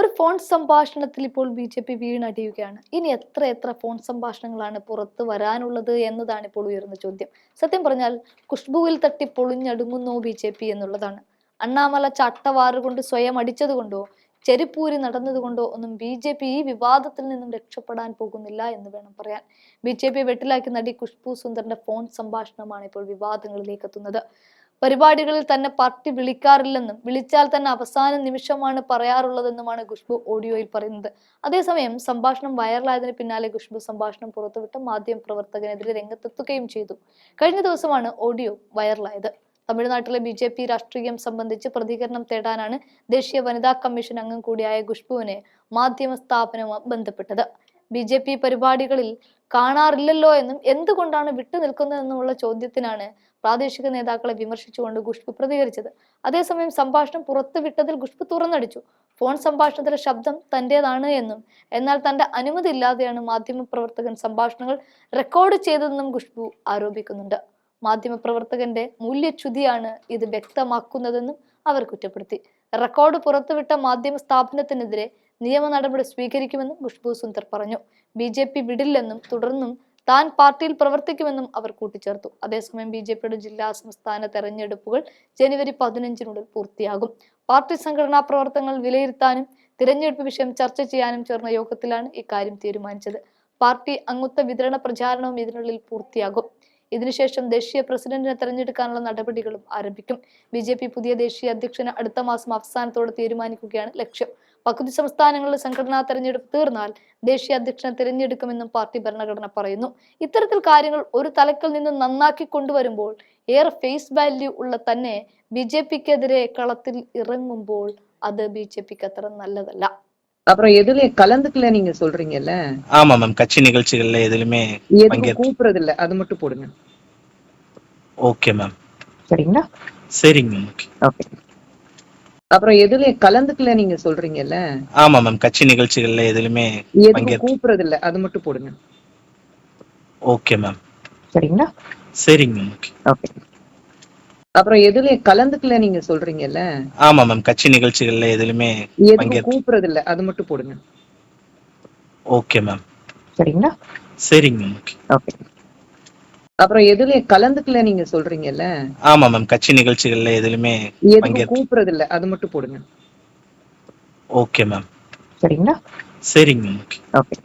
ഒരു ഫോൺ സംഭാഷണത്തിൽ ഇപ്പോൾ ബി ജെ പി വീണടിയുകയാണ്. ഇനി എത്ര എത്ര ഫോൺ സംഭാഷണങ്ങളാണ് പുറത്ത് വരാനുള്ളത് എന്നതാണ് ഇപ്പോൾ ഉയർന്ന ചോദ്യം. സത്യം പറഞ്ഞാൽ കുഷ്ബുവിൽ തട്ടി പൊളിഞ്ഞടുങ്ങുന്നു ബി ജെ പി എന്നുള്ളതാണ്. അണ്ണാമല ചട്ടവാറുകൊണ്ട് സ്വയം അടിച്ചതുകൊണ്ടോ ചെരിപ്പൂരി നടന്നതുകൊണ്ടോ ഒന്നും ബി ജെ പി ഈ വിവാദത്തിൽ നിന്നും രക്ഷപ്പെടാൻ പോകുന്നില്ല എന്ന് വേണം പറയാൻ. ബി ജെ പി വെട്ടിലാക്കി നടി കുഷ്ബു സുന്ദറിന്റെ ഫോൺ സംഭാഷണമാണ് ഇപ്പോൾ വിവാദങ്ങളിലേക്ക് എത്തുന്നത്. പരിപാടികളിൽ തന്നെ പാർട്ടി വിളിക്കാറില്ലെന്നും വിളിച്ചാൽ തന്നെ അവസാന നിമിഷമാണ് പറയാറുള്ളതെന്നുമാണ് ഖുഷ്ബു ഓഡിയോയിൽ പറയുന്നത്. അതേസമയം സംഭാഷണം വൈറലായതിന് പിന്നാലെ ഖുഷ്ബു സംഭാഷണം പുറത്തുവിട്ട മാധ്യമ പ്രവർത്തകനെതിരെ രംഗത്തെത്തുകയും ചെയ്തു. കഴിഞ്ഞ ദിവസമാണ് ഓഡിയോ വൈറലായത്. തമിഴ്നാട്ടിലെ ബി ജെ പി രാഷ്ട്രീയം സംബന്ധിച്ച് പ്രതികരണം തേടാനാണ് ദേശീയ വനിതാ കമ്മീഷൻ അംഗം കൂടിയായ ഖുഷ്ബുവിനെ മാധ്യമ സ്ഥാപനവുമായി ബന്ധപ്പെട്ടത്. ബി ജെ പി പരിപാടികളിൽ കാണാറില്ലല്ലോ എന്നും എന്തുകൊണ്ടാണ് വിട്ടുനിൽക്കുന്നതെന്നുമുള്ള ചോദ്യത്തിനാണ് പ്രാദേശിക നേതാക്കളെ വിമർശിച്ചുകൊണ്ട് ഖുഷ്ബു പ്രതികരിച്ചത്. അതേസമയം സംഭാഷണം പുറത്തുവിട്ടതിൽ ഖുഷ്ബു തുറന്നടിച്ചു. ഫോൺ സംഭാഷണത്തിലെ ശബ്ദം തന്റേതാണ് എന്നും എന്നാൽ തന്റെ അനുമതി ഇല്ലാതെയാണ് മാധ്യമപ്രവർത്തകൻ സംഭാഷണങ്ങൾ റെക്കോർഡ് ചെയ്തതെന്നും ഖുഷ്ബു ആരോപിക്കുന്നുണ്ട്. മാധ്യമപ്രവർത്തകന്റെ മൂല്യച്യുതിയാണ് ഇത് വ്യക്തമാക്കുന്നതെന്നും അവർ കുറ്റപ്പെടുത്തി. റെക്കോർഡ് പുറത്തുവിട്ട മാധ്യമ സ്ഥാപനത്തിനെതിരെ നിയമ നടപടി സ്വീകരിക്കുമെന്നും ഖുഷ്ബു സുന്ദർ പറഞ്ഞു. ബി ജെ പി വിടില്ലെന്നും തുടർന്നും താൻ പാർട്ടിയിൽ പ്രവർത്തിക്കുമെന്നും അവർ കൂട്ടിച്ചേർത്തു. അതേസമയം ബി ജെ പിയുടെ ജില്ലാ സംസ്ഥാന തെരഞ്ഞെടുപ്പുകൾ ജനുവരി പതിനഞ്ചിനുള്ളിൽ പൂർത്തിയാകും. പാർട്ടി സംഘടനാ പ്രവർത്തനങ്ങൾ വിലയിരുത്താനും തിരഞ്ഞെടുപ്പ് വിഷയം ചർച്ച ചെയ്യാനും ചേർന്ന യോഗത്തിലാണ് ഇക്കാര്യം തീരുമാനിച്ചത്. പാർട്ടി അംഗത്വ വിതരണ പ്രചാരണവും ഇതിനുള്ളിൽ പൂർത്തിയാകും. ഇതിനുശേഷം ദേശീയ പ്രസിഡന്റിനെ തെരഞ്ഞെടുക്കാനുള്ള നടപടികളും ആരംഭിക്കും. ബി പുതിയ ദേശീയ അധ്യക്ഷനെ അടുത്ത മാസം അവസാനത്തോടെ തീരുമാനിക്കുകയാണ് ലക്ഷ്യം. പകുതി സംസ്ഥാനങ്ങളിലെ സംഘടനാ തെരഞ്ഞെടുപ്പ് തീർന്നാൽ ദേശീയ അധ്യക്ഷനെ തിരഞ്ഞെടുക്കുമെന്നും പാർട്ടി ഭരണഘടന പറയുന്നു ഇത്തരത്തിൽ കാര്യങ്ങൾ ഒരു തലക്കിൽ നിന്ന് നന്നാക്കി കൊണ്ടുവരുമ്പോൾ ഏറെ ഫേസ് വാല്യൂ ഉള്ള തന്നെ ബി ജെ പിക്കെതിരെ കളത്തിൽ ഇറങ്ങുമ്പോൾ അത് ബി ജെ പിക്ക് അത്ര നല്ലതല്ല அப்புறம் எதுலயும் கலந்துக்கல நீங்க சொல்றீங்கல்ல ஆமா மேம் கட்சி நிகழ்ச்சிகள்ல எதுலயுமே எதுவும் பங்கேற்று கூப்பிடுறது இல்ல அது மட்டும் போடுங்க ஓகே மேம் சரிங்களா சரிங்க மேம் ஓகே ஓகே அப்புறம் எதுலயும் கலந்துக்கல நீங்க சொல்றீங்கல்ல? ஆமா மேம் கட்சி நிகழ்ச்சிகள்ல எதுலயுமே கூப்பிடுறது இல்ல அது மட்டும் போடுங்க. Okay ma'am. சரிங்களா? சரிங்க மேம் ஓகே. அப்புறம் எதுலயும் கலந்துக்கல நீங்க சொல்றீங்கல்ல? ஆமா மேம் கட்சி நிகழ்ச்சிகள்ல எதுலயுமே கூப்பிடுறது இல்ல அது மட்டும் போடுங்க. Okay ma'am. சரிங்களா? சரிங்க மேம் ஓகே. அப்புறம் எதுலயும் கலந்துக்கல நீங்க சொல்றீங்கல்ல? ஆமா மேம் கட்சி நிகழ்ச்சிகள்ல எதுலயுமே எதுவும் கூப்பிடுறது இல்ல அது மட்டும் போடுங்க. ஓகே மேம் சரிங்களா? சரிங்க மேம் ஓகே ஓகே